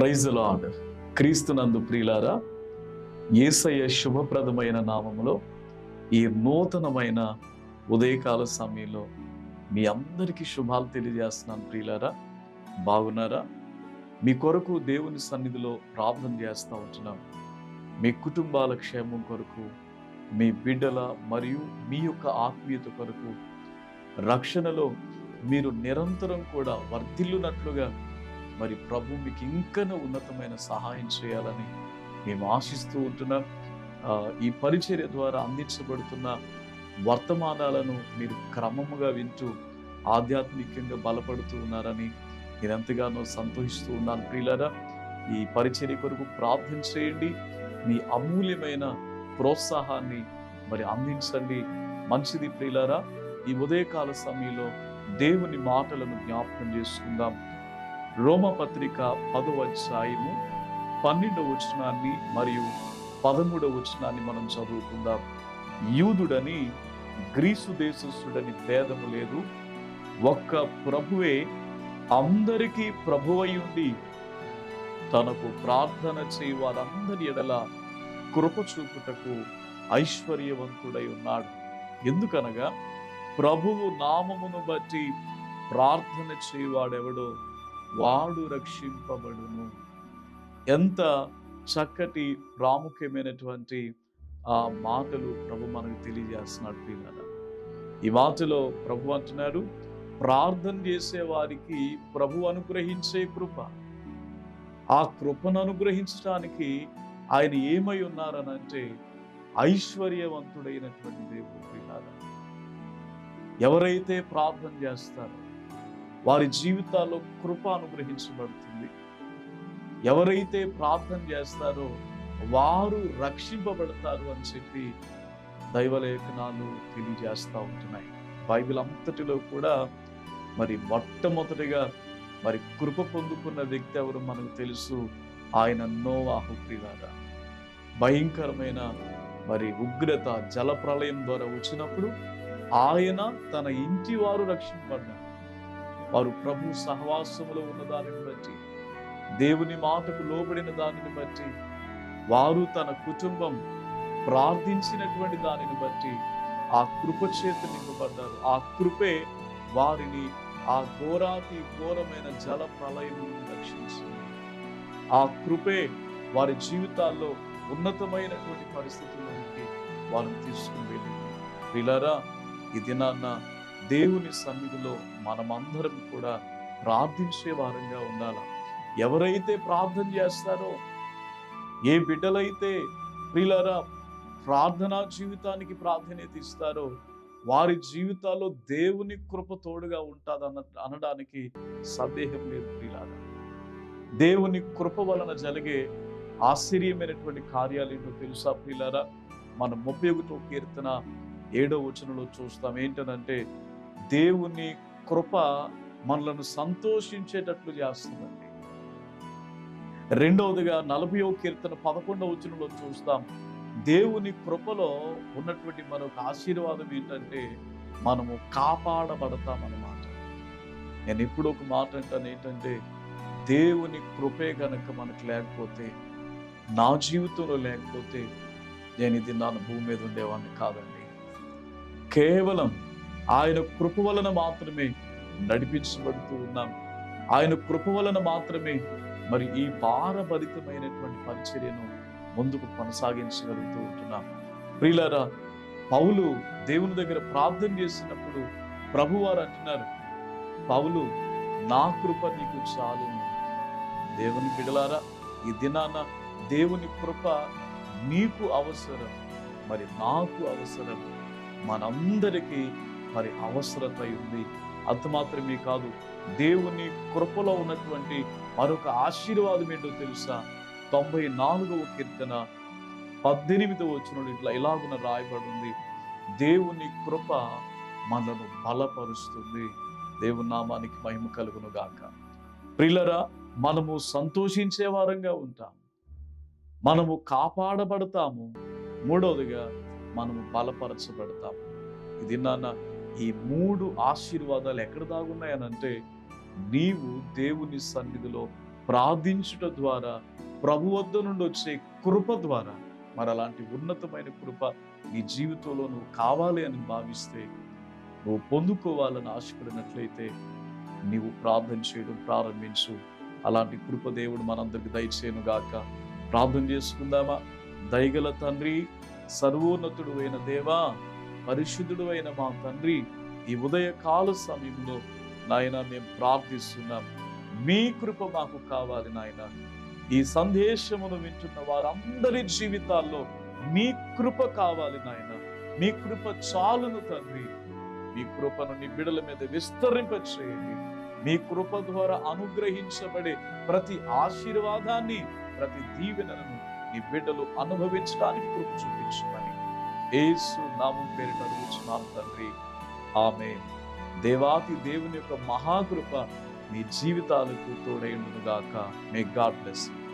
Praise lord క్రీస్తునందు ప్రియులారా ఏసయ్య శుభప్రదమైన నామములో ఈ నూతనమైన ఉదయకాల సమయంలో మీ అందరికీ శుభాలు తెలియజేస్తున్నాను ప్రియులారా బాగున్నారా? మీ కొరకు దేవుని సన్నిధిలో ప్రార్థన చేస్తూ ఉంటున్నాం. మీ కుటుంబాల క్షేమం కొరకు మీ బిడ్డల మరియు మీ యొక్క ఆత్మీయత కొరకు రక్షణలో మీరు నిరంతరం కూడా వర్ధిల్లునట్లుగా మరి ప్రభు మీకు ఇంకనూ ఉన్నతమైన సహాయం చేయాలని మేము ఆశిస్తూ ఉంటున్నాం ఈ పరిచర్య ద్వారా అందించబడుతున్న వర్తమానాలను మీరు క్రమముగా వింటూ ఆధ్యాత్మికంగా బలపడుతూ ఉన్నారని నేను ఎంతగానో సంతోషిస్తూ ఉన్నాను. ప్రియులరా ఈ పరిచర్య కొరకు ప్రార్థన చేయండి. మీ అమూల్యమైన ప్రోత్సాహాన్ని మరి అందించండి. మంచిది ప్రియులరా ఈ ఉదయకాల సమయంలో దేవుని మాటలను జ్ఞాపకం చేసుకుందాం. రోమపత్రిక పదవ అధ్యాయము పన్నెండవ వచనాన్ని మరియు పదమూడవ వచనాన్ని మనం చదువుకుందాం. యూదుడని గ్రీసు దేశస్థుడని భేదము లేదు. ఒక్క ప్రభువే అందరికీ ప్రభువై ఉండి తనకు ప్రార్థన చేయి వారందరి ఎడల కృప చూపుటకు ఐశ్వర్యవంతుడై ఉన్నాడు. ఎందుకనగా ప్రభువు నామమును బట్టి ప్రార్థన చేయవాడెవడో వాడు రక్షింపబడును. ఎంత చక్కటి ప్రాముఖ్యమైనటువంటి ఆ మాటలు ప్రభు మనకు తెలియజేస్తున్నాడు పిల్లల ఈ మాటలో ప్రభు అంటున్నాడు ప్రార్థన చేసే వారికి ప్రభు అనుగ్రహించే కృప. ఆ కృపను అనుగ్రహించడానికి ఆయన ఏమై ఉన్నారనంటే ఐశ్వర్యవంతుడైనటువంటి దేవుడు పిల్లల ఎవరైతే ప్రార్థన చేస్తారో వారి జీవితాల్లో కృప అనుగ్రహించబడుతుంది. ఎవరైతే ప్రార్థన చేస్తారో వారు రక్షింపబడతారు అని చెప్పి దైవలేఖనాలు తెలియజేస్తూ ఉంటున్నాయి. బైబిల్ అంతటిలో కూడా మరి మొట్టమొదటిగా మరి కృప పొందుకున్న వ్యక్తి ఎవరు మనకు తెలుసు? ఆయన నోవాహు ప్రియులారా భయంకరమైన మరి ఉగ్రత జల ప్రళయం ద్వారా వచ్చినప్పుడు ఆయన తన ఇంటి వారు రక్షింపబడ్డారు. వారు ప్రభు సహవాసములో ఉన్న దానిని బట్టి దేవుని మాటకు లోబడిన దానిని బట్టి వారు తన కుటుంబం ప్రార్థించినటువంటి దానిని బట్టి ఆ కృప చేత నింపబడ్డారు. ఆ కృపే వారిని ఆ ఘోరాతి ఘోరమైన జల ప్రళయం రక్షించింది. ఆ కృపే వారి జీవితాల్లో ఉన్నతమైనటువంటి పరిస్థితుల్లోకి వారిని తీసుకుని వెళ్ళింది. పిల్లరా ఈ దినాన్న దేవుని సన్నిధిలో మనమందరం కూడా ప్రార్థించే వారంగా ఉండాలి? ఎవరైతే ప్రార్థన చేస్తారో ఏ బిడ్డలైతే ప్రిలరా ప్రార్థనా జీవితానికి ప్రాధాన్యత ఇస్తారో వారి జీవితాల్లో దేవుని కృప తోడుగా ఉంటుంది అన్న అనడానికి సందేహం లేదు ప్రియులారా. దేవుని కృప వలన జరిగే ఆశ్చర్యమైనటువంటి కార్యాలు ఏంటో తెలుసా ప్రియులారా? మన ముప్పై ఒకటో కీర్తన ఏడో వచనంలో చూస్తాం. ఏంటనంటే దేవుని కృప మనలను సంతోషించేటట్లు చేస్తుందండి. రెండవదిగా నలభైవ కీర్తన పదకొండవ వచనంలో చూస్తాం. దేవుని కృపలో ఉన్నటువంటి మరొక ఆశీర్వాదం ఏంటంటే మనము కాపాడబడతామన్నమాట. నేను ఎప్పుడు ఒక మాట అంటాను ఏంటంటే దేవుని కృపే గనక మనకు లేకపోతే నా జీవితంలో లేకపోతే నేను ఇది నా భూమి మీద ఉండేవాడిని కాదండి. కేవలం ఆయన కృప వలన మాత్రమే నడిపించబడుతూ ఉన్నాం. ఆయన కృప వలన మాత్రమే మరి ఈ భారభరితమైనటువంటి పరిచర్యను ముందుకు కొనసాగించగలుగుతూ ఉంటున్నాం. ప్రియులారా పౌలు దేవుని దగ్గర ప్రార్థన చేసినప్పుడు ప్రభువారు అంటున్నారు పౌలు నా కృప నీకు చాలు. దేవుని బిడలారా ఈ దినాన దేవుని కృప నీకు అవసరం. మరి నాకు అవసరం. మనందరికీ మరి అవసరత ఉంది అంత మాత్రమే కాదు దేవుని కృపలో ఉన్నటువంటి మరొక ఆశీర్వాదం ఏంటో తెలుసా? తొంభై నాలుగవ కీర్తన పద్దెనిమిదవ వచ్చిన ఇట్లా ఇలాగున రాయబడింది. దేవుని కృప మనను బలపరుస్తుంది. దేవుని నామానికి మహిమ కలుగును గాక. ప్రిల్లరా మనము సంతోషించే వారంగా ఉంటాం. మనము కాపాడబడతాము. మూడవదిగా మనము బలపరచబడతాము. ఇది నాన్న ఈ మూడు ఆశీర్వాదాలు ఎక్కడ దాగున్నాయనంటే నీవు దేవుని సన్నిధిలో ప్రార్థించుట ద్వారా ప్రభు వద్ద నుండి వచ్చే కృప ద్వారా మరి అలాంటి ఉన్నతమైన కృప నీ జీవితంలో నువ్వు కావాలి అని భావిస్తే నువ్వు పొందుకోవాలని ఆశపడినట్లయితే నీవు ప్రార్థన చేయడం ప్రారంభించు. అలాంటి కృప దేవుడు మనందరికి దయచేయను గాక. ప్రార్థన చేసుకుందామా? దయగల తండ్రి సర్వోన్నతుడు అయిన దేవా పరిశుద్ధుడు అయిన మా తండ్రి ఈ ఉదయ కాల సమయంలో నాయన మేము ప్రార్థిస్తున్నాం. మీ కృప మాకు కావాలి నాయన. ఈ సందేశమును వింటున్న వారందరి జీవితాల్లో మీ కృప కావాలి నాయన. మీ కృప చాలును తండ్రి. మీ కృపను నీ బిడల మీద విస్తరింపచేయండి. మీ కృప ద్వారా అనుగ్రహించబడే ప్రతి ఆశీర్వాదాన్ని ప్రతి దీవెనను నీ బిడ్డలు అనుభవించడానికి కృప చూపించమని ఏసు నామం పేరిట అడుగుచున్నాం తండ్రి. ఆమె దేవాతి దేవుని యొక్క మహాకృప మీ జీవితాలకు తోడైండును గాక మే గాడ్ బ్లెస్ యూ